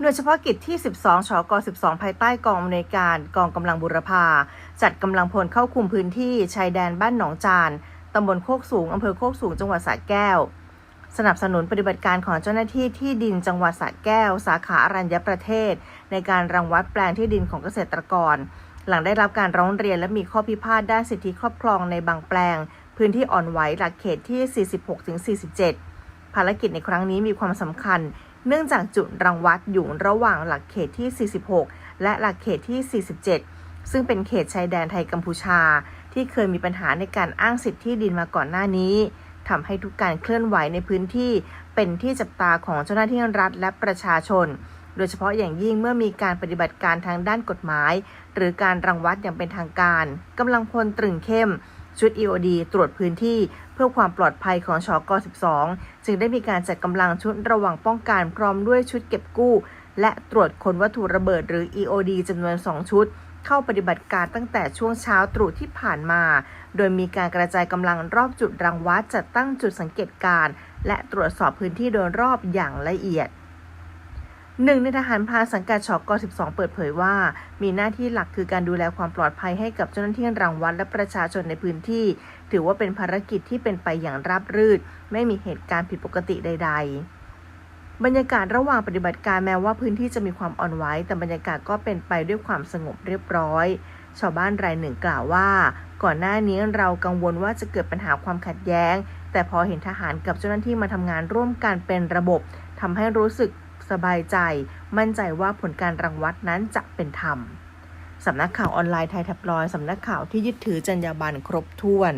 หน่วยเฉพาะกิจที่ 12ชก12 ภายใต้กองอำนวยการกองกำลังบุรพา จัดกำลังพลเข้าคุมพื้นที่ชายแดนบ้านหนองจานตำบลโคกสูงอำเภอโคกสูง จังหวัดสระแก้ว สนับสนุนปฏิบัติการของเจ้าหน้าที่ที่ดินจังหวัดสระแก้ว สาขาอรัญญประเทศ ในการรังวัดแปลงที่ดินของเกษตรกร หลังได้รับการร้องเรียนและมีข้อพิพาทด้านสิทธิครอบครองในบางแปลง พื้นที่อ่อนไหวหลักเขตที่ 46-47 ภารกิจในครั้งนี้มีความสำคัญ เนื่องจากจุดรังวัดอยู่ระหว่างหลักเขตที่ 46 และหลักเขตที่ 47 ซึ่งเป็นเขตชายแดนไทยกัมพูชา ที่เคยมีปัญหาในการอ้างสิทธิที่ดินมาก่อนหน้านี้ทำให้ทุกการเคลื่อนไหวในพื้นที่เป็นที่จับตาของเจ้าหน้าที่รัฐและประชาชน โดยเฉพาะอย่างยิ่งเมื่อมีการปฏิบัติการทางด้านกฎหมาย หรือการรังวัดอย่างเป็นทางการกำลังพลตรึงเข้ม ชุด EOD ตรวจพื้นที่เพื่อความปลอดภัยของชอก12 จึงได้มีการจัดกำลังชุดระว่างป้องกันพร้อมด้วยชุดเก็บกู้ และตรวจคนวัตถุระเบิดหรือ EOD จำนวน 2 ชุด เข้าปฏิบัติการตั้งแต่ช่วงเช้าตรู่ที่ผ่านมา โดยมีการกระจายกำลังรอบจุดรังวัดจัดตั้งจุดสังเกตการณ์และตรวจสอบพื้นที่โดยรอบอย่างละเอียด หนึ่งในทหารพรานสังกัดชก12 เปิดเผยว่า มีหน้าที่หลักคือการดูแลความปลอดภัยให้กับเจ้าหน้าที่รังวัดและประชาชนในพื้นที่ ถือว่าเป็นภารกิจที่เป็นไปอย่างราบรื่น ไม่มีเหตุการณ์ผิดปกติใด ๆบรรยากาศระหว่างปฏิบัติการแม้ว่าพื้นที่จะมีความอ่อนไหวแต่บรรยากาศก็เป็นไปด้วยความสงบเรียบร้อย ชาวบ้านรายหนึ่งกล่าวว่า ก่อนหน้านี้เรากังวลว่าจะเกิดปัญหาความขัดแย้ง แต่พอเห็นทหารกับเจ้าหน้าที่มาทำงานร่วมกันเป็นระบบทำให้รู้สึก สบายใจ มั่นใจว่าผลการรังวัดนั้นจะเป็นธรรมสำนักข่าวออนไลน์ไทยแทับลอยสำนักข่าวที่ยึดถือจรรยาบรรณครบถ้วน